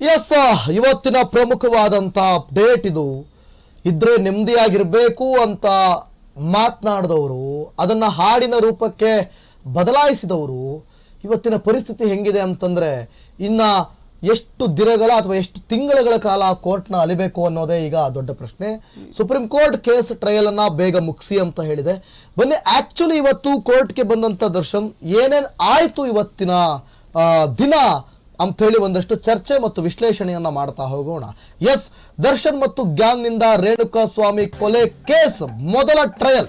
S ಇವತ್ತಿನ ಪ್ರಮುಖವಾದಂಥ update ಇದು. ಇದ್ರೆ ನೆಮ್ಮದಿಯಾಗಿರಬೇಕು ಅಂತ ಮಾತನಾಡಿದವರು, ಅದನ್ನು ಹಾಡಿನ ರೂಪಕ್ಕೆ ಬದಲಾಯಿಸಿದವರು. ಇವತ್ತಿನ ಪರಿಸ್ಥಿತಿ ಹೆಂಗಿದೆ ಅಂತಂದರೆ, ಇನ್ನು ಎಷ್ಟು ದಿನಗಳ ಅಥವಾ ಎಷ್ಟು ತಿಂಗಳುಗಳ ಕಾಲ ಕೋರ್ಟ್ನ ಅಲಿಬೇಕು ಅನ್ನೋದೇ ಈಗ ದೊಡ್ಡ ಪ್ರಶ್ನೆ. ಸುಪ್ರೀಂ ಕೋರ್ಟ್ ಕೇಸ್ ಟ್ರಯಲ್ ಅನ್ನ ಬೇಗ ಮುಗಿಸಿ ಅಂತ ಹೇಳಿದೆ. ಬನ್ನಿ ಆಕ್ಚುಲಿ ಇವತ್ತು ಕೋರ್ಟ್ಗೆ ಬಂದಂತ ದರ್ಶನ್ ಏನೇನು ಆಯಿತು ಇವತ್ತಿನ ದಿನ ಅಂಥೇಳಿ ಒಂದಷ್ಟು ಚರ್ಚೆ ಮತ್ತು ವಿಶ್ಲೇಷಣೆಯನ್ನ ಮಾಡ್ತಾ ಹೋಗೋಣ. ಎಸ್, ದರ್ಶನ್ ಮತ್ತು ಗ್ಯಾಂಗ್ನಿಂದ ರೇಣುಕಾ ಸ್ವಾಮಿ ಕೊಲೆ ಕೇಸ್, ಮೊದಲ ಟ್ರಯಲ್.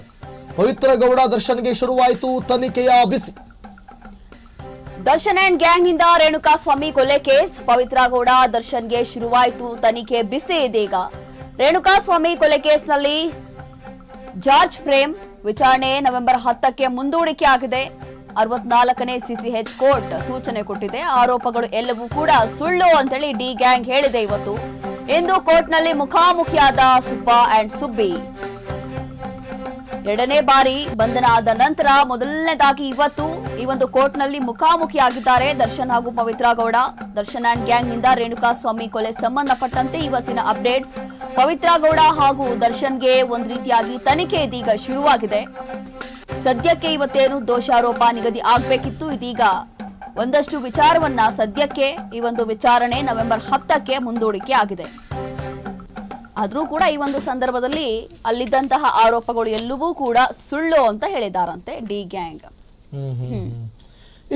ಪವಿತ್ರ ಗೌಡ ದರ್ಶನ್ಗೆ ಶುರುವಾಯಿತು ತನಿಖೆಯ ಬಿಸಿ. ದರ್ಶನ್ ಅಂಡ್ ಗ್ಯಾಂಗ್ನಿಂದ ರೇಣುಕಾ ಸ್ವಾಮಿ ಕೊಲೆ ಕೇಸ್, ಪವಿತ್ರ ಗೌಡ ದರ್ಶನ್ಗೆ ಶುರುವಾಯಿತು ತನಿಖೆ ಬಿಸಿ ಇದೀಗ. ರೇಣುಕಾ ಸ್ವಾಮಿ ಕೊಲೆ ಕೇಸ್ನಲ್ಲಿ ಜಾರ್ಜ್ ಪ್ರೇಮ್ ವಿಚಾರಣೆ ನವೆಂಬರ್ ಹತ್ತಕ್ಕೆ ಮುಂದೂಡಿಕೆ ಆಗಿದೆ. ಅರವತ್ನಾಲ್ಕನೇ ಸಿಸಿಎಚ್ ಕೋರ್ಟ್ ಸೂಚನೆ ಕೊಟ್ಟಿದೆ. ಆರೋಪಗಳು ಎಲ್ಲವೂ ಕೂಡ ಸುಳ್ಳು ಅಂತೇಳಿ ಡಿ ಗ್ಯಾಂಗ್ ಹೇಳಿದೆ ಇವತ್ತು. ಇಂದು ಕೋರ್ಟ್ನಲ್ಲಿ ಮುಖಾಮುಖಿಯಾದ ಸುಬ್ಬ ಅಂಡ್ ಸುಬ್ಬಿ. ಎರಡನೇ ಬಾರಿ ಬಂಧನ ಆದ ನಂತರ ಮೊದಲನೇದಾಗಿ ಇವತ್ತು ಈ ಒಂದು ಕೋರ್ಟ್ನಲ್ಲಿ ಮುಖಾಮುಖಿಯಾಗಿದ್ದಾರೆ ದರ್ಶನ್ ಹಾಗೂ ಪವಿತ್ರ ಗೌಡ. ದರ್ಶನ್ ಅಂಡ್ ಗ್ಯಾಂಗ್ನಿಂದ ರೇಣುಕಾ ಸ್ವಾಮಿ ಕೊಲೆ ಸಂಬಂಧಪಟ್ಟಂತೆ ಇವತ್ತಿನ ಅಪ್ಡೇಟ್ಸ್. ಪವಿತ್ರ ಗೌಡ ಹಾಗೂ ದರ್ಶನ್ಗೆ ಒಂದು ರೀತಿಯಾಗಿ ತನಿಖೆ ಇದೀಗ ಶುರುವಾಗಿದೆ. ಸದ್ಯಕ್ಕೆ ಇವತ್ತೇನು ದೋಷಾರೋಪ ನಿಗದಿ ಆಗಬೇಕಿತ್ತು ಇದೀಗ. ಒಂದಷ್ಟು ವಿಚಾರವನ್ನ ಸದ್ಯಕ್ಕೆ, ಈ ಒಂದು ವಿಚಾರಣೆ ನವೆಂಬರ್ ಹತ್ತಕ್ಕೆ ಮುಂದೂಡಿಕೆ ಆಗಿದೆ. ಆದರೂ ಕೂಡ ಈ ಒಂದು ಸಂದರ್ಭದಲ್ಲಿ ಅಲ್ಲಿದ್ದಂತಹ ಆರೋಪಗಳು ಎಲ್ಲವೂ ಕೂಡ ಸುಳ್ಳು ಅಂತ ಹೇಳಿದಾರಂತೆ ಡಿ ಗ್ಯಾಂಗ್.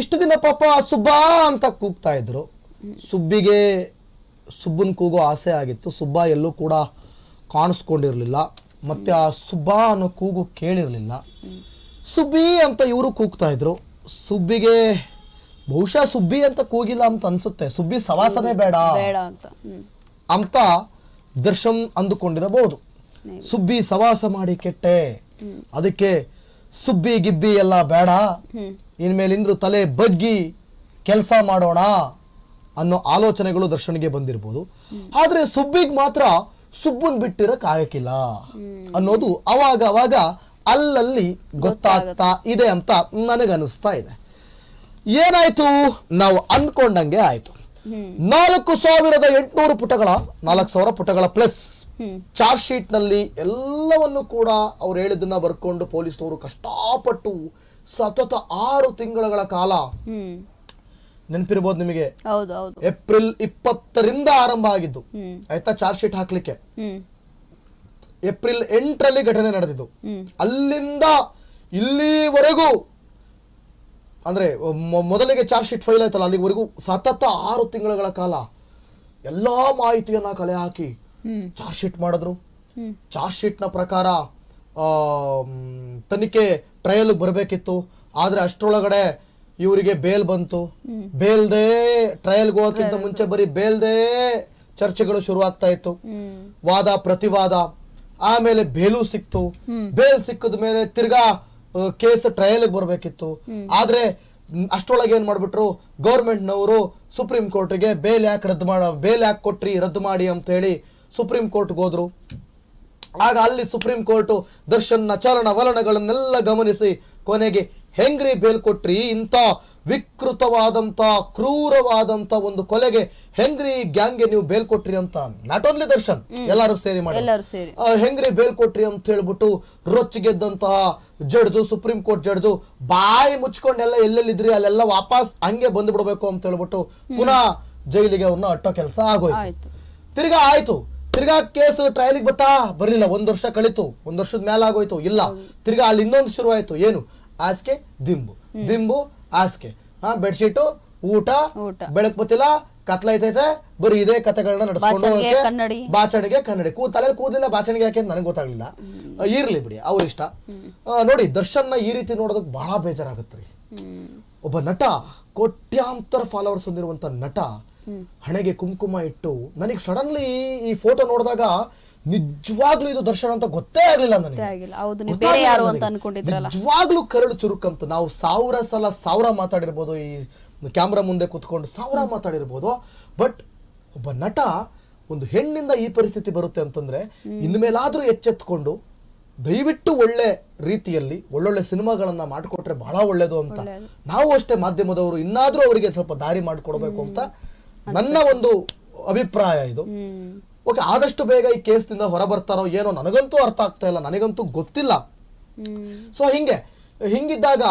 ಇಷ್ಟು ದಿನ ಪಾಪ ಸುಬ್ಬಾ ಅಂತ ಕೂಗ್ತಾ ಇದ್ರು. ಸುಬ್ಬಿಗೆ ಸುಬ್ಬನ್ ಕೂಗೋ ಆಸೆ ಆಗಿತ್ತು. ಸುಬ್ಬ ಎಲ್ಲೂ ಕೂಡ ಕಾಣಿಸ್ಕೊಂಡಿರ್ಲಿಲ್ಲ. ಮತ್ತೆ ಆ ಸುಬ್ಬಾ ಅನ್ನೋ ಕೂಗು ಕೇಳಿರ್ಲಿಲ್ಲ. ಸುಬ್ಬಿ ಅಂತ ಇವರು ಕೂಗ್ತಾ ಇದ್ರು. ಸುಬ್ಬಿಗೆ ಬಹುಶಃ ಸುಬ್ಬಿ ಅಂತ ಕೂಗಿಲ್ಲ ಅಂತ ಅನ್ಸುತ್ತೆ. ಸುಬ್ಬಿ ಸವಾಸನೆ ಬೇಡ ಅಂತ. ದರ್ಶನ್ ಅಂದುಕೊಂಡಿರಬಹುದು. ಸುಬ್ಬಿ ಸವಾಸ ಮಾಡಿ ಕೆಟ್ಟೆ. ಅದಕ್ಕೆ ಸುಬ್ಬಿ ಗಿಬ್ಬಿ ಎಲ್ಲ ಬೇಡ. ಇನ್ಮೇಲಿಂದ್ರು ತಲೆ ಬಗ್ಗಿ ಕೆಲಸ ಮಾಡೋಣ ಅನ್ನೋ ಆಲೋಚನೆಗಳು ದರ್ಶನ್ಗೆ ಬಂದಿರ್ಬೋದು. ಆದ್ರೆ ಸುಬ್ಬಿಗ್ ಮಾತ್ರ ಸುಬ್ಬನ್ ಬಿಟ್ಟಿರಕ್ ಆಗಕ್ಕಿಲ್ಲ ಅನ್ನೋದು ಅವಾಗ ಅವಾಗ ಅಲ್ಲಲ್ಲಿ ಗೊತ್ತಾಗ್ತಾ ಇದೆ ಅಂತ ನನಗನ್ನಿಸ್ತಾ ಇದೆ. ಏನಾಯ್ತು? ನಾವು ಅನ್ಕೊಂಡಂಗೆ ಆಯ್ತು. ನಾಲ್ಕು ಸಾವಿರದ ಎಂಟುನೂರು ಪುಟಗಳ ನಾಲ್ಕು ಸಾವಿರ ಪುಟಗಳ ಪ್ಲಸ್ ಚಾರ್ಜ್ ಶೀಟ್ನಲ್ಲಿ ಎಲ್ಲವನ್ನು ಕೂಡ ಅವ್ರು ಹೇಳಿದ್ದನ್ನ ಬರ್ಕೊಂಡು ಪೊಲೀಸ್ನವರು ಕಷ್ಟಪಟ್ಟು ಸತತ ಆರು ತಿಂಗಳ ಕಾಲ ನೆನಪಿರ್ಬೋದು ನಿಮಗೆ? ಏಪ್ರಿಲ್ ಇಪ್ಪತ್ತರಿಂದ ಆರಂಭ ಆಗಿದ್ದು. ಆಯ್ತಾ? ಚಾರ್ಜ್ ಶೀಟ್ ಹಾಕ್ಲಿಕ್ಕೆ. ಏಪ್ರಿಲ್ ಎಂಟರಲ್ಲಿ ಘಟನೆ ನಡೆದಿದ್ದು. ಅಲ್ಲಿಂದ ಇಲ್ಲಿವರೆಗೂ ಅಂದರೆ ಮೊದಲಿಗೆ ಚಾರ್ಜ್ ಶೀಟ್ ಫೈಲ್ ಆಯ್ತಲ್ಲ ಅಲ್ಲಿವರೆಗೂ ಸತತ ಆರು ತಿಂಗಳ ಕಾಲ ಎಲ್ಲ ಮಾಹಿತಿಯನ್ನ ಕಲೆ ಹಾಕಿ ಚಾರ್ಜ್ ಶೀಟ್ ಮಾಡಿದ್ರು. ಚಾರ್ಜ್ ಶೀಟ್ನ ಪ್ರಕಾರ ತನಿಖೆ ಟ್ರಯಲ್ ಬರಬೇಕಿತ್ತು. ಆದರೆ ಅಷ್ಟರೊಳಗಡೆ ಇವರಿಗೆ ಬೇಲ್ ಬಂತು. ಬೇಲ್ದೇ ಟ್ರಯಲ್ಗೆ ಹೋಗೋಕ್ಕಿಂತ ಮುಂಚೆ ಬರೀ ಬೇಲ್ದೇ ಚರ್ಚೆಗಳು ಶುರುವಾಗ್ತಾ ಇತ್ತು. ವಾದ ಪ್ರತಿವಾದ. ಆಮೇಲೆ ಬೇಲು ಸಿಕ್ತು. ಬೇಲ್ ಸಿಕ್ಕದ ಮೇಲೆ ತಿರ್ಗಾ ಕೇಸ್ ಟ್ರಯಲ್ ಬರಬೇಕಿತ್ತು. ಆದ್ರೆ ಅಷ್ಟೊಳಗೆ ಅಷ್ಟ್ರೊಳಗೆ ಏನ್ ಮಾಡ್ಬಿಟ್ರು ಗೌರ್ಮೆಂಟ್ ನವರು ಸುಪ್ರೀಂ ಕೋರ್ಟ್ಗೆ ಬೇಲ್ ಯಾಕೆ ರದ್ದು ಮಾಡ ಬೇಲ್ ಯಾಕೆ ಕೊಟ್ರಿ ರದ್ದು ಮಾಡಿ ಅಂತ ಹೇಳಿ ಸುಪ್ರೀಂ ಕೋರ್ಟ್ಗೆ ಹೋದ್ರು. ಆಗ ಅಲ್ಲಿ ಸುಪ್ರೀಂ ಕೋರ್ಟ್ ದರ್ಶನ್ ಚಲನ ವಲನಗಳನ್ನೆಲ್ಲ ಗಮನಿಸಿ ಕೊನೆಗೆ ಹೆಂಗ್ರಿ ಬೇಲ್ ಕೊಟ್ರಿ? ಇಂಥ ವಿಕೃತವಾದಂತ ಕ್ರೂರವಾದಂತ ಒಂದು ಕೊಲೆಗೆ ಹೆಂಗ್ರಿ ಗ್ಯಾಂಗ್ಗೆ ನೀವು ಬೇಲ್ ಕೊಟ್ರಿ ಅಂತ? ನಾಟ್ ಓನ್ಲಿ ದರ್ಶನ್ ಎಲ್ಲರೂ ಸೇರಿ ಮಾಡಿ. ಹೆಂಗ್ರಿ ಬೇಲ್ ಕೊಟ್ರಿ ಅಂತ ಹೇಳ್ಬಿಟ್ಟು ರೊಚ್ಚಿಗೆದ್ದಂತಹ ಜಡ್ಜು ಸುಪ್ರೀಂ ಕೋರ್ಟ್ ಜಡ್ಜು ಬಾಯಿ ಮುಚ್ಕೊಂಡೆಲ್ಲ ಎಲ್ಲೆಲ್ಲಿದ್ರಿ? ಅಲ್ಲೆಲ್ಲ ವಾಪಸ್ ಹಂಗೆ ಬಂದ್ಬಿಡ್ಬೇಕು ಅಂತ ಹೇಳ್ಬಿಟ್ಟು ಪುನಃ ಜೈಲಿಗೆ ಅವ್ರನ್ನ ಅಟ್ಟೋ ಕೆಲಸ ಆಗೋಯ್ತು. ತಿರ್ಗಾ ಆಯ್ತು. ತಿರ್ಗಾ ಕೇಸ್ ಟ್ರಯಲ್ಗೆ ಬತ್ತಾ? ಬರಲಿಲ್ಲ. ಒಂದ್ ವರ್ಷ ಕಳಿತು. ಒಂದ್ ವರ್ಷದ ಮೇಲೆ ಆಗೋಯ್ತು ಇಲ್ಲ ತಿರ್ಗಾ ಅಲ್ಲಿ ಇನ್ನೊಂದು ಶುರು ಆಯ್ತು ಏನು? ಆಸ್ಕೆ ದಿಂಬು. ದಿಂಬು ಆಸ್ಕೆ. ಹಾ ಬೆಡ್ಶೀಟು ಊಟ ಊಟ. ಬೆಳಕ್ ಬತ್ತಿಲ್ಲ ಕತ್ಲೈತೈತೆ ಬರೀ ಇದೇ ಕಥೆಗಳನ್ನ ನಡ್ಸ್ಕೊಂಡು ಬಾಚಣಿಗೆ, ಹೋಗಕ್ಕೆ ಕನ್ನಡಿ. ಬಾಚಣಿಗೆ ಕನ್ನಡಿ. ಕೂ ತಲೆ ಕೂದಲಿಲ್ಲ ಬಾಚಣಿಗೆ ಯಾಕೆ ನನಗೆ ಗೊತ್ತಾಗ್ಲಿಲ್ಲ? ಆ, ಇರ್ಲಿ ಬಿಡಿ ಅವ್ರ ಇಷ್ಟ. ಆ, ನೋಡಿ ನ ಈ ರೀತಿ ನೋಡೋದಕ್ಕೆ ಬಹಳ ಬೇಜಾರಾಗತ್ರಿ ರೀ. ಒಬ್ಬ ನಟ ಕೋಟ್ಯಾಂತರ ಫಾಲೋವರ್ಸ್ ಹೊಂದಿರುವಂತ ನಟ ಹಣೆಗೆ ಕುಂಕುಮ ಇಟ್ಟು ನನಗೆ ಸಡನ್ಲಿ ಈ ಫೋಟೋ ನೋಡಿದಾಗ ನಿಜವಾಗ್ಲೂ ಇದು ದರ್ಶನ ಅಂತ ಗೊತ್ತೇ ಆಗಲಿಲ್ಲ ನನಗೆ. ನಿಜವಾಗ್ಲೂ ಕರಳು ಚುರುಕಂತ ನಾವು ಸಾವಿರ ಸಲ ಸಾವಿರ ಮಾತಾಡಿರ್ಬೋದು ಈ ಕ್ಯಾಮ್ರಾ ಮುಂದೆ ಕುತ್ಕೊಂಡು ಸಾವಿರ ಮಾತಾಡಿರ್ಬೋದು. ಬಟ್ ಒಬ್ಬ ನಟ ಒಂದು ಹೆಣ್ಣಿಂದ ಈ ಪರಿಸ್ಥಿತಿ ಬರುತ್ತೆ ಅಂತಂದ್ರೆ ಇನ್ಮೇಲಾದ್ರೂ ಎಚ್ಚೆತ್ಕೊಂಡು ದಯವಿಟ್ಟು ಒಳ್ಳೆ ರೀತಿಯಲ್ಲಿ ಒಳ್ಳೊಳ್ಳೆ ಸಿನಿಮಾಗಳನ್ನ ಮಾಡಿಕೊಟ್ರೆ ಬಹಳ ಒಳ್ಳೇದು ಅಂತ. ನಾವು ಅಷ್ಟೇ ಮಾಧ್ಯಮದವರು ಇನ್ನಾದ್ರೂ ಅವರಿಗೆ ಸ್ವಲ್ಪ ದಾರಿ ಮಾಡಿಕೊಡ್ಬೇಕು ಅಂತ ನನ್ನ ಒಂದು ಅಭಿಪ್ರಾಯ ಇದು. ಓಕೆ ಆದಷ್ಟು ಬೇಗ ಈ ಕೇಸ್ನಿಂದ ಹೊರಬರ್ತಾರೋ ಏನೋ ನನಗಂತೂ ಅರ್ಥ ಆಗ್ತಾ ಇಲ್ಲ ನನಗಂತೂ ಗೊತ್ತಿಲ್ಲ. ಸೊ ಹಿಂಗೆ ಹಿಂಗಿದ್ದಾಗ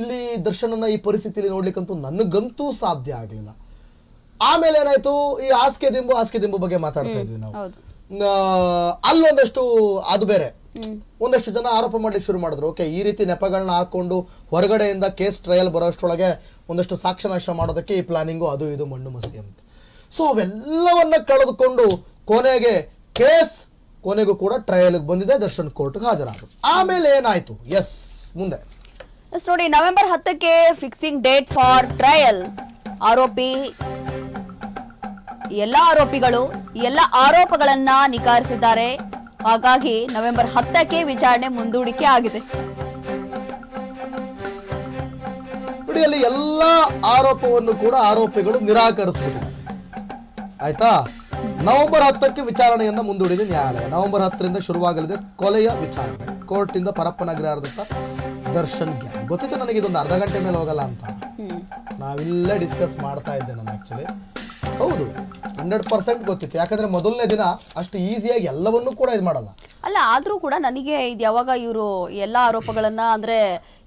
ಇಲ್ಲಿ ದರ್ಶನನ ಈ ಪರಿಸ್ಥಿತಿಯಲ್ಲಿ ನೋಡ್ಲಿಕ್ಕಂತೂ ನನಗಂತೂ ಸಾಧ್ಯ ಆಗಲಿಲ್ಲ. ಆಮೇಲೆ ಏನಾಯ್ತು ಈ ಹಾಸಿಗೆ ದಿಂಬು ಹಾಸಿಗೆ ದಿಂಬು ಬಗ್ಗೆ ಮಾತಾಡ್ತಾ ಇದ್ವಿ ನಾವು. ಅಲ್ಲೊಂದಷ್ಟು ಅದು ಬೇರೆ. ಒಂದಷ್ಟು ಜನ ಆರೋಪ ಮಾಡ್ಲಿಕ್ಕೆ ಶುರು ಮಾಡಿದ್ರು. ಓಕೆ ಈ ರೀತಿ ನೆಪಗಳನ್ನ ಹಾಕೊಂಡು ಹೊರಗಡೆಯಿಂದ ಕೇಸ್ ಟ್ರಯಲ್ ಬರೋಷ್ಟರೊಳಗೆ ಒಂದಷ್ಟು ಸಾಕ್ಷ್ಯನಾಶ ಮಾಡೋದಕ್ಕೆ ಈ ಪ್ಲಾನಿಂಗು ಅದು ಇದು ಮಣ್ಣು ಮಸಿ ಅಂತ. ಸೊ ಅವೆಲ್ಲವನ್ನ ಕಳೆದುಕೊಂಡು ಕೊನೆಗೆ ಕೇಸ್ ಕೊನೆಗೂ ಕೂಡ ಟ್ರಯಲ್ಗೆ ಬಂದಿದೆ, ದರ್ಶನ್ ಕೋರ್ಟ್ಗೆ ಹಾಜರಾದರು. ಆಮೇಲೆ ಏನಾಯ್ತು? ಎಸ್ ಮುಂದೆ. ಎಸ್ ನೋಡಿ ನವೆಂಬರ್ ಹತ್ತಕ್ಕೆ ಫಿಕ್ಸಿಂಗ್ ಡೇಟ್ ಫಾರ್ ಟ್ರಯಲ್ ಆರೋಪಿ ಎಲ್ಲ ಆರೋಪಿಗಳು ಎಲ್ಲ ಆರೋಪಗಳನ್ನ ನಿಕಾರಿಸಿದ್ದಾರೆ ಹಾಗಾಗಿ ನವೆಂಬರ್ ಹತ್ತಕ್ಕೆ ವಿಚಾರಣೆ ಮುಂದೂಡಿಕೆ ಆಗಿದೆ. ನೋಡಿ ಅಲ್ಲಿ ಎಲ್ಲ ಆರೋಪವನ್ನು ಕೂಡ ಆರೋಪಿಗಳು ನಿರಾಕರಿಸ್ಬಿಟ್ಟಿದ್ದಾರೆ. ಆಯ್ತಾ? ನವೆಂಬರ್ ಹತ್ತಕ್ಕೆ ವಿಚಾರಣೆಯನ್ನು ಮುಂದೂಡಿದೆ ನ್ಯಾಯಾಲಯ. ನವೆಂಬರ್ ಹತ್ತರಿಂದ ಶುರುವಾಗಲಿದೆ ಕೊಲೆಯ ವಿಚಾರಣೆ. ಕೋರ್ಟಿಂದ ಪರಪ್ಪನಗರಾದಂತ ದರ್ಶನ್ ಗ್ಯಾಂಗ್. ಗೊತ್ತಿತ್ತು ನನಗೆ ಇದೊಂದು ಅರ್ಧ ಗಂಟೆ ಮೇಲೆ ಹೋಗಲ್ಲ ಅಂತ. ನಾವಿಲ್ಲ ನಾವಿಲ್ಲೇ ಡಿಸ್ಕಸ್ ಮಾಡ್ತಾ ಇದ್ದೆ ನಾನು ಆ್ಯಕ್ಚುಲಿ ಹೌದು. ಹಂಡ್ರೆಡ್ ಪರ್ಸೆಂಟ್ ಗೊತ್ತಿತ್ತು. ಯಾಕಂದ್ರೆ ಮೊದಲನೇ ದಿನ ಅಷ್ಟು ಈಸಿಯಾಗಿ ಎಲ್ಲವನ್ನೂ ಕೂಡ ಇದು ಮಾಡಲ್ಲ. ಅಲ್ಲ ಆದ್ರೂ ಕೂಡ ನನಗೆ ಇದು ಯಾವಾಗ ಇವರು ಎಲ್ಲ ಆರೋಪಗಳನ್ನ ಅಂದ್ರೆ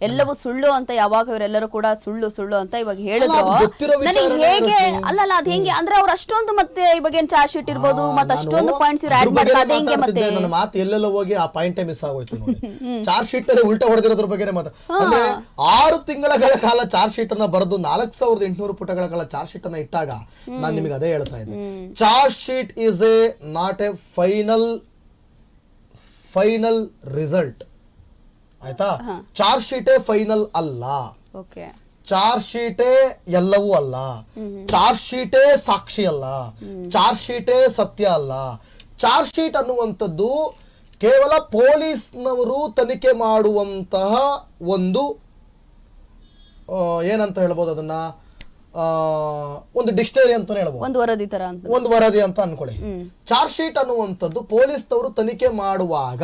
ಎಲ್ಲವೂ ಸುಳ್ಳು ಅಂತ ಯಾವಾಗ ಇವರೆಲ್ಲರೂ ಕೂಡ ಸುಳ್ಳು ಸುಳ್ಳು ಅಂತ ಇವಾಗ ಹೇಳಿದ್ರು. ಗೊತ್ತಿರೋ ನನಗೆ ವಿಚಾರನೇ ಹೇಗೆ. ಅಲ್ಲ ಅಲ್ಲ ಅದ್ ಹೆಂಗೆ? ಅಂದ್ರೆ ಅವ್ರು ಅಷ್ಟೊಂದು ಮತ್ತೆ ಇವಾಗ ಏನ್ ಚಾರ್ಜ್ ಶೀಟ್ ಇರ್ಬೋದು ಮತ್ತೆ ಅಷ್ಟೊಂದು ಪಾಯಿಂಟ್ಸ್ ಇವ್ರು ಆಡ್ ಮಾಡ್ತಾರೆ ಅದೇ ಹೆಂಗೆ ಮತ್ತೆ? ನನ್ನ ಮಾತು ಎಲ್ಲೆಲ್ಲ ಹೋಗಿ ಆ ಪಾಯಿಂಟ್ ಮಿಸ್ ಆಗೋಯ್ತು ನೋಡಿ. ಚಾರ್ಜ್ ಶೀಟ್ ಅಲ್ಲಿ ಉಲ್ಟಾ ಹೊಡೆದಿರೋದ್ರ ಬಗ್ಗೆ ಮಾತು ಅಂದ್ರೆ ಆರು ತಿಂಗಳ ಕಾಲ ಚಾರ್ಜ್ ಶೀಟ್ ಅನ್ನ ಬರೆದು ನಾಲ್ಕು ಸಾವಿರದ ಎಂಟುನೂರು ಪುಟಗಳ ಕಾಲ ಚಾರ್ಜ್ ಶೀಟ್ ಅನ್ನ ಇಟ್ಟಾಗ ನಾನು ನಿಮಗೆ ಅದೇ ಹೇಳ್ತಾ ಇದ್ದೆ. Charge sheet is a not a final final result ಆಯ್ತಾ? ಚಾರ್ಜ್ ಶೀಟೇ ಫೈನಲ್ ಅಲ್ಲ. ಚಾರ್ಜ್ ಶೀಟೇ ಎಲ್ಲವೂ ಅಲ್ಲ. ಚಾರ್ಜ್ ಶೀಟೇ ಸಾಕ್ಷಿ ಅಲ್ಲ. ಚಾರ್ಜ್ ಶೀಟೇ ಸತ್ಯ ಅಲ್ಲ. ಚಾರ್ಜ್ ಶೀಟ್ ಅನ್ನುವಂಥದ್ದು ಕೇವಲ ಪೊಲೀಸ್ನವರು ತನಿಖೆ ಮಾಡುವಂತಹ ಒಂದು ಏನಂತ ಹೇಳ್ಬೋದು ಅದನ್ನ? ಒಂದು ಡಿಕ್ಷನರಿ ಅಂತ ಹೇಳ್ಬೋದು. ಒಂದು ವರದಿ ತರ ಅಂತ. ಒಂದು ವರದಿ ಅಂತ ಅನ್ಕೊಳ್ಳಿ. ಚಾರ್ಜ್ ಶೀಟ್ ಅನ್ನುವಂಥದ್ದು ಪೊಲೀಸ್ನವರು ತನಿಖೆ ಮಾಡುವಾಗ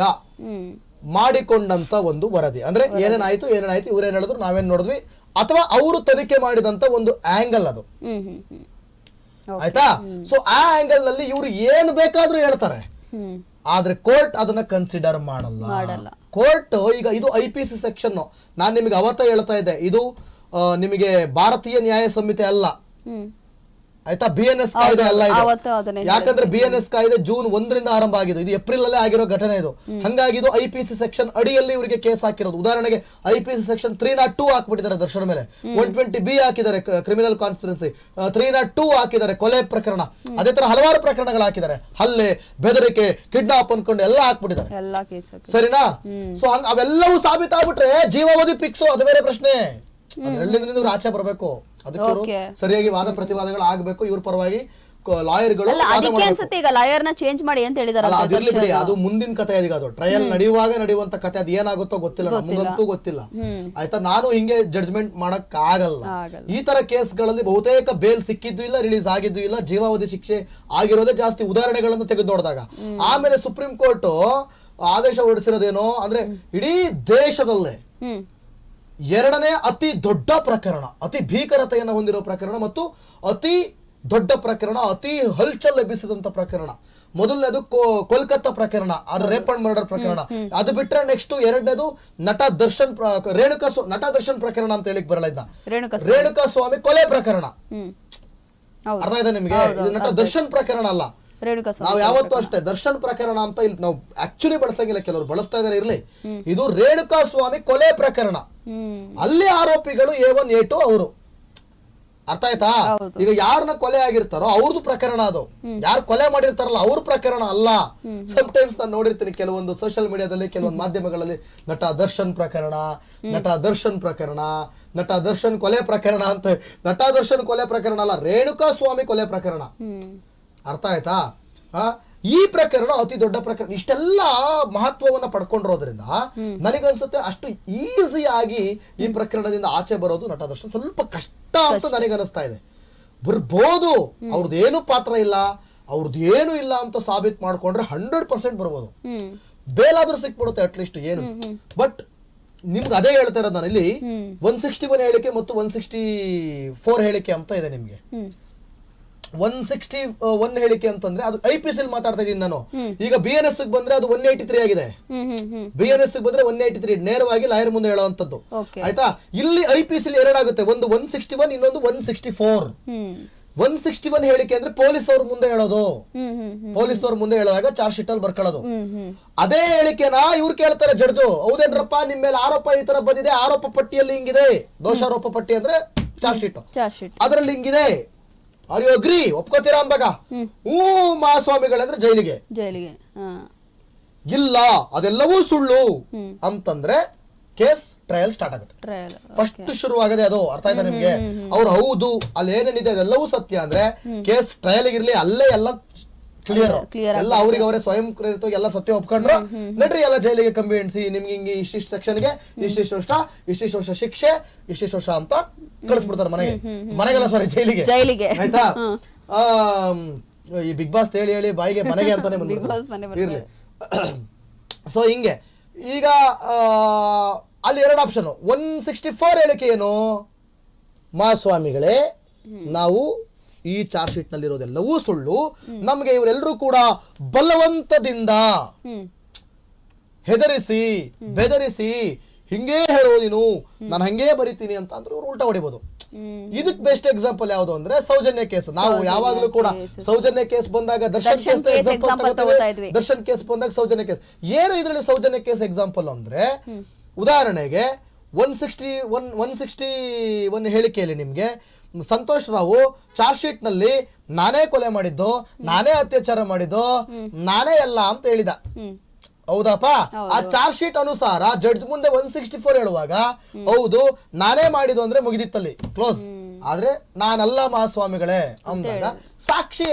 ಮಾಡಿಕೊಂಡಂತ ಒಂದು ವರದಿ. ಅಂದ್ರೆ ಏನೇನಾಯ್ತು ಏನೇನಾಯ್ತು ಇವ್ರೇನ್ ಹೇಳಿದ್ರು ನಾವೇನ್ ನೋಡಿದ್ವಿ? ಅಥವಾ ಅವರು ತನಿಖೆ ಮಾಡಿದಂತ ಒಂದು ಆಂಗಲ್ ಅದು. ಆಯ್ತಾ? ಸೊ ಆ ಆಂಗಲ್ನಲ್ಲಿ ಇವ್ರು ಏನ್ ಬೇಕಾದ್ರೂ ಹೇಳ್ತಾರೆ. ಆದ್ರೆ ಕೋರ್ಟ್ ಅದನ್ನ ಕನ್ಸಿಡರ್ ಮಾಡಲ್ಲ. ಮಾಡಲ್ಲ. ಕೋರ್ಟ್ ಈಗ ಇದು ಐ ಪಿ ಸಿ ಸೆಕ್ಷನ್ ನಾನು ನಿಮಗೆ ಅವತ್ತ ಹೇಳ್ತಾ ಇದ್ದೆ. ಇದು ನಿಮಗೆ ಭಾರತೀಯ ನ್ಯಾಯ ಸಂಹಿತೆ ಅಲ್ಲ. ಆಯ್ತಾ? ಬಿ ಎನ್ ಎಸ್ ಕಾಯ್ದೆ ಅಲ್ಲ ಇದು. ಯಾಕಂದ್ರೆ ಬಿ ಎನ್ ಎಸ್ ಕಾಯ್ದೆ ಜೂನ್ ಒಂದರಿಂದ ಆರಂಭ ಆಗಿದೆ ಇದು ಏಪ್ರಿಲ್ ಅಲ್ಲೇ ಆಗಿರೋ ಘಟನೆ ಇದು. ಹಂಗಾಗಿ ಇದು ಐ ಪಿ ಸಿ ಸೆಕ್ಷನ್ ಅಡಿಯಲ್ಲಿ ಇವರಿಗೆ ಕೇಸ್ ಹಾಕಿರೋದು. ಉದಾಹರಣೆಗೆ I P C section three not two ಹಾಕ್ಬಿಟ್ಟಿದ್ದಾರೆ ದರ್ಶನ ಮೇಲೆ. ಒನ್ ಟ್ವೆಂಟಿ ಬಿ ಹಾಕಿದ್ದಾರೆ criminal conspiracy three not two ಹಾಕಿದ್ದಾರೆ ಕೊಲೆ ಪ್ರಕರಣ. ಅದೇ ತರ ಹಲವಾರು ಪ್ರಕರಣಗಳು ಹಾಕಿದ್ದಾರೆ. ಹಲ್ಲೆ ಬೆದರಿಕೆ ಕಿಡ್ನಾಪ್ ಅನ್ಕೊಂಡು ಎಲ್ಲ ಹಾಕ್ಬಿಟ್ಟಿದ್ದಾರೆ. ಸರಿನಾ? ಸೊ ಹಂಗ ಅವೆಲ್ಲವೂ ಸಾಬೀತಾಗ್ಬಿಟ್ರೆ ಜೀವಾವಧಿ ಪಿಕ್ಸು ಅದು ಬೇರೆ ಪ್ರಶ್ನೆ. ಅದರಲ್ಲಿಂದ ಇವ್ರು ಆಚೆ ಬರಬೇಕು. ಅದಕ್ಕೆ ಸರಿಯಾಗಿ ವಾದ ಪ್ರತಿವಾದಗಳು ಆಗ್ಬೇಕು. ಇವ್ರ ಪರವಾಗಿ ಲಾಯರ್ಗಳು ಅದಕ್ಕೆ ಅನ್ಸುತ್ತೆ ಈಗ ಲಾಯರ್ನ ಚೇಂಜ್ ಮಾಡಿ ಅಂತ ಹೇಳಿದಾರಲ್ಲ ಅದಿರ್ಲಿ ಬಿಡಿ ಅದು ಮುಂದಿನ ಕತೆ ಈಗ ಅದು. ಟ್ರಯಲ್ ನಡೆಯುವಾಗ ನಡೆಯುವಂತ ಕತೆ ಅದು ಏನಾಗುತ್ತೋ ಗೊತ್ತಿಲ್ಲ ನಮಗಂತೂ ಗೊತ್ತಿಲ್ಲ. ಆಯ್ತಾ? ನಾನು ಹಿಂಗೆ ಜಡ್ಜ್ಮೆಂಟ್ ಮಾಡಕ್ ಆಗಲ್ಲ. ಈ ತರ ಕೇಸ್ಗಳಲ್ಲಿ ಬಹುತೇಕ ಬೇಲ್ ಸಿಕ್ಕಿದ್ದು ಇಲ್ಲ ರಿಲೀಸ್ ಆಗಿದ್ದು ಇಲ್ಲ ಜೀವಾವಧಿ ಶಿಕ್ಷೆ ಆಗಿರೋದೇ ಜಾಸ್ತಿ ಉದಾಹರಣೆಗಳನ್ನು ತೆಗೆದು ನೋಡಿದಾಗ. ಆಮೇಲೆ ಸುಪ್ರೀಂ ಕೋರ್ಟ್ ಆದೇಶ ಹೊರಡಿಸಿರೋದೇನೋ ಅಂದ್ರೆ ಇಡೀ ದೇಶದಲ್ಲೇ ಎರಡನೇ ಅತಿ ದೊಡ್ಡ ಪ್ರಕರಣ ಅತಿ ಭೀಕರತೆಯನ್ನು ಹೊಂದಿರೋ ಪ್ರಕರಣ ಮತ್ತು ಅತಿ ದೊಡ್ಡ ಪ್ರಕರಣ ಅತಿ ಹಲ್ಚಲ್ ಎಬ್ಬಿಸಿದಂತ ಪ್ರಕರಣ. ಮೊದಲನೇದು ಕೋಲ್ಕತ್ತಾ ಪ್ರಕರಣ ಅದು ರೇಪ್ ಅಂಡ್ ಮರ್ಡರ್ ಪ್ರಕರಣ. ಅದು ಬಿಟ್ರೆ ನೆಕ್ಸ್ಟ್ ಎರಡನೇದು ನಟ ದರ್ಶನ್ ರೇಣುಕಾ ನಟ ದರ್ಶನ್ ಪ್ರಕರಣ ಅಂತ ಹೇಳಿಕ್ ಬರಲ್ಲ ಇದನ್ನ ರೇಣುಕಾ ಸ್ವಾಮಿ. ಕೊಲೆ ಪ್ರಕರಣ. ಅರ್ಥ ಇದೆ ನಿಮಗೆ? ನಟ ದರ್ಶನ್ ಪ್ರಕರಣ ಅಲ್ಲ. ರೇಣುಕಾ ನಾವು ಯಾವತ್ತೂ ಅಷ್ಟೇ ದರ್ಶನ್ ಪ್ರಕರಣ ಅಂತ ಇಲ್ಲಿ ನಾವು ಆಕ್ಚುಲಿ ಬಳಸಂಗಿಲ್ಲ ಕೆಲವರು ಬಳಸ್ತಾ ಇದಾರೆ ಇರ್ಲಿ. ಇದು ರೇಣುಕಾ ಸ್ವಾಮಿ ಕೊಲೆ ಪ್ರಕರಣ. ಅಲ್ಲಿ ಆರೋಪಿಗಳು ಎ ಒನ್ ಎ ಟು ಅವರು. ಅರ್ಥ ಆಯ್ತಾ? ಈಗ ಯಾರನ್ನ ಕೊಲೆ ಆಗಿರ್ತಾರೋ ಅವ್ರದ್ದು ಪ್ರಕರಣ ಅದು. ಯಾರು ಕೊಲೆ ಮಾಡಿರ್ತಾರಲ್ಲ ಅವ್ರ ಪ್ರಕರಣ ಅಲ್ಲ. ಟೈಮ್ಸ್ ನಾನು ನೋಡಿರ್ತೀನಿ ಕೆಲವೊಂದು ಸೋಷಿಯಲ್ ಮೀಡಿಯಾದಲ್ಲಿ ಕೆಲವೊಂದು ಮಾಧ್ಯಮಗಳಲ್ಲಿ ನಟ ದರ್ಶನ್ ಪ್ರಕರಣ ನಟ ದರ್ಶನ್ ಪ್ರಕರಣ ನಟ ದರ್ಶನ್ ಕೊಲೆ ಪ್ರಕರಣ ಅಂತ. ನಟ ದರ್ಶನ್ ಕೊಲೆ ಪ್ರಕರಣ ಅಲ್ಲ ರೇಣುಕಾ ಸ್ವಾಮಿ ಕೊಲೆ ಪ್ರಕರಣ. ಅರ್ಥ ಆಯ್ತಾ? ಆ, ಈ ಪ್ರಕರಣ ಅತಿ ದೊಡ್ಡ ಪ್ರಕರಣ. ಇಷ್ಟೆಲ್ಲ ಮಹತ್ವವನ್ನ ಪಡ್ಕೊಂಡಿರೋದ್ರಿಂದ ನನಗನ್ಸುತ್ತೆ ಅಷ್ಟು ಈಸಿಯಾಗಿ ಈ ಪ್ರಕರಣದಿಂದ ಆಚೆ ಬರೋದು ನಟ ದರ್ಶನ್ ಸ್ವಲ್ಪ ಕಷ್ಟ ಅಂತ ನನಗನ್ನಿಸ್ತಾ ಇದೆ. ಬರ್ಬೋದು. ಅವ್ರದ್ದು ಏನು ಪಾತ್ರ ಇಲ್ಲ ಅವ್ರದ್ದು ಏನು ಇಲ್ಲ ಅಂತ ಸಾಬೀತ್ ಮಾಡ್ಕೊಂಡ್ರೆ ಹಂಡ್ರೆಡ್ ಪರ್ಸೆಂಟ್ ಬರ್ಬೋದು. ಬೇಲಾದ್ರೂ ಸಿಕ್ಬಿಡುತ್ತೆ ಅಟ್ಲೀಸ್ಟ್ ಏನು. ಬಟ್ ನಿಮ್ಗೆ ಅದೇ ಹೇಳ್ತಾ ಇರೋದು ನಾನು ಇಲ್ಲಿ ಒನ್ ಸಿಕ್ಸ್ಟಿ ಒನ್ ಹೇಳಿಕೆ ಮತ್ತು ಒನ್ ಸಿಕ್ಸ್ಟಿ ಫೋರ್ ಹೇಳಿಕೆ ಅಂತ ಇದೆ ನಿಮ್ಗೆ. ಒನ್ ಸಿಕ್ಸ್ಟಿ ಒನ್ ಹೇಳಿಕೆ ಅಂತಂದ್ರೆ ಅದು ಐ ಪಿ ಸಿ ಮಾತಾಡ್ತಾ ಇದ್ದೀನಿ ನಾನು. ಈಗ ಬಿ ಎನ್ ಎಸ್ ಬಂದ್ರೆ ಅದು ಒನ್ ಏಯ್ಟಿ ತ್ರೀ ಆಗಿದೆ ಬಿ ಎನ್ ಎಸ್ ಬಂದ್ರೆ ಒನ್ ಏಯ್ಟಿ ತ್ರೀ ನೇರವಾಗಿ ಲಾಯರ್ ಮುಂದೆ ಹೇಳುವಂತದ್ದು ಆಯ್ತಾ? ಇಲ್ಲಿ ಐ ಪಿ ಸಿ ಎರಡಾಗುತ್ತೆ. ಒಂದು ಒನ್ ಸಿಕ್ಸ್ಟಿ ಒನ್ ಇನ್ನೊಂದು one sixty four one sixty one ಹೇಳಿಕೆ ಅಂದ್ರೆ ಪೊಲೀಸ್ ಅವ್ರ ಮುಂದೆ ಹೇಳೋದು. ಪೊಲೀಸ್ ಅವ್ರ ಮುಂದೆ ಹೇಳಿದಾಗ ಚಾರ್ಜ್ ಶೀಟ್ ಅಲ್ಲಿ ಬರ್ಕೊಳ್ಳೋದು. ಅದೇ ಹೇಳಿಕೆನ ಇವ್ರು ಕೇಳ್ತಾರೆ ಜಡ್ಜು. ಹೌದೇನ್ರಪ್ಪ ನಿಮ್ ಮೇಲೆ ಆರೋಪ ಈ ತರ ಬಂದಿದೆ. ಆರೋಪ ಪಟ್ಟಿಯಲ್ಲಿ ಹಿಂಗಿದೆ. ದೋಷಾರೋಪ ಪಟ್ಟಿ ಅಂದ್ರೆ ಚಾರ್ಜ್ ಶೀಟ್ ಚಾರ್ಜ್ ಶೀಟ್ ಅದ್ರಲ್ಲಿ ಹಿಂಗಿದೆ. ಆರ್ ಯು ಅಗ್ರಿ ಒಪ್ಕೋತೀರಾ ಅಂದಾಗ ಹ್ಞೂ ಮಹಾಸ್ವಾಮಿಗಳಂದ್ರೆ ಜೈಲಿಗೆ. ಜೈಲಿಗೆ ಇಲ್ಲ ಅದೆಲ್ಲವೂ ಸುಳ್ಳು ಅಂತಂದ್ರೆ ಕೇಸ್ ಟ್ರಯಲ್ ಸ್ಟಾರ್ಟ್ ಆಗುತ್ತೆ. ಫಸ್ಟ್ ಶುರು ಆಗದೆ ಅದು ಅರ್ಥ ಆಯ್ತಾ ನಿಮ್ಗೆ? ಅವ್ರು ಹೌದು ಅಲ್ಲಿ ಏನೇನಿದೆ ಅದೆಲ್ಲವೂ ಸತ್ಯ ಅಂದ್ರೆ ಕೇಸ್ ಟ್ರಯಲ್ ಇರ್ಲಿ ಅಲ್ಲೇ ಎಲ್ಲ ಕ್ಲಿಯರ್ ಎಲ್ಲ ಅವ್ರಿಗೆ ಅವರೇ ಸ್ವಯಂ ಪ್ರೇರಿತವಾಗಿ ಎಲ್ಲ ಸತ್ಯ ಒಪ್ಕೊಂಡ್ರು. ನಡ್ರಿ ಎಲ್ಲ ಜೈಲಿಗೆ ಕಂಬಿ ಎಣಿಸಿ ನಿಮ್ಗೆ ಹಿಂಗೆ ಇಷ್ಟಿಷ್ಟು ಸೆಕ್ಷನ್ಗೆ ಇಷ್ಟಿಷ್ಟು ವರ್ಷ ಇಷ್ಟಿಷ್ಟು ವರ್ಷ ಶಿಕ್ಷೆ ಇಷ್ಟಿಷ್ಟು ವರ್ಷ ಅಂತ ಕಳಿಸ್ಬಿಡ್ತಾರೆ ಮನೆಗೆ. ಮನೆಗೆಲ್ಲ ಸಾರಿ ಜೈಲಿಗೆ. ಜೈಲಿಗೆ. ಆಯ್ತಾ? ಈ ಬಿಗ್ ಬಾಸ್ ಹೇಳಿ ಹೇಳಿ ಬಾಯಿಗೆ ಮನೆಗೆ ಅಂತಾನೆ. ಇರ್ಲಿ. ಸೊ ಹಿಂಗೆ. ಈಗ ಅಲ್ಲಿ ಎರಡು ಆಪ್ಷನ್ ಒನ್ ಸಿಕ್ಸ್ಟಿ ಫೋರ್ ಹೇಳಿಕೆ ಏನು? ಮಹಾಸ್ವಾಮಿಗಳೇ ನಾವು ಈ ಚಾರ್ಜ್ ಶೀಟ್ ನಲ್ಲಿರೋದೆಲ್ಲವೂ ಸುಳ್ಳು. ನಮಗೆ ಇವರೆಲ್ಲರೂ ಕೂಡ ಬಲವಂತದಿಂದ ಹೆದರಿಸಿ ಬೆದರಿಸಿ ಹಿಂಗೇ ಹೇಳೋ ನೀನು ನಾನು ಹಂಗೇ ಬರಿತೀನಿ ಅಂತ ಅಂದ್ರೆ ಇವ್ರು ಉಲ್ಟಾ ಹೊಡಿಬೋದು. ಇದಕ್ ಬೆಸ್ಟ್ ಎಕ್ಸಾಂಪಲ್ ಯಾವುದು ಅಂದ್ರೆ ಸೌಜನ್ಯ ಕೇಸ್. ನಾವು ಯಾವಾಗಲೂ ಕೂಡ ಸೌಜನ್ಯ ಕೇಸ್ ಬಂದಾಗ Darshan case example. Darshan case ಬಂದಾಗ ಸೌಜನ್ಯ ಕೇಸ್. ಏನು ಇದರಲ್ಲಿ ಸೌಜನ್ಯ ಕೇಸ್ ಎಕ್ಸಾಂಪಲ್ ಅಂದ್ರೆ ಉದಾಹರಣೆಗೆ one sixty one one sixty one ಹೇಳಿಕೆಯಲ್ಲಿ ನಿಮಗೆ. ಸಂತೋಷ್ ರಾವು ಚಾರ್ಜ್ ಶೀಟ್ನಲ್ಲಿ ನಾನೇ ಕೊಲೆ ಮಾಡಿದ್ದು ನಾನೇ ಅತ್ಯಾಚಾರ ಮಾಡಿದ್ದು ನಾನೇ ಅಲ್ಲ ಅಂತ ಹೇಳಿದ. ಹೌದಪ್ಪ? ಆ ಚಾರ್ಜ್ ಶೀಟ್ ಅನುಸಾರ ಜಡ್ಜ್ ಮುಂದೆ ಒನ್ ಸಿಕ್ಸ್ಟಿ ಫೋರ್ ಹೇಳುವಾಗ ಹೌದು ನಾನೇ ಮಾಡಿದ್ದು ಅಂದ್ರೆ ಮುಗಿದಿತ್ತಲ್ಲಿ. ಕ್ಲೋಸ್ ಆದ್ರೆ ನಾನಲ್ಲ ಮಹಾಸ್ವಾಮಿಗಳೇ ಅಂದಾಗ ಸಾಕ್ಷಿ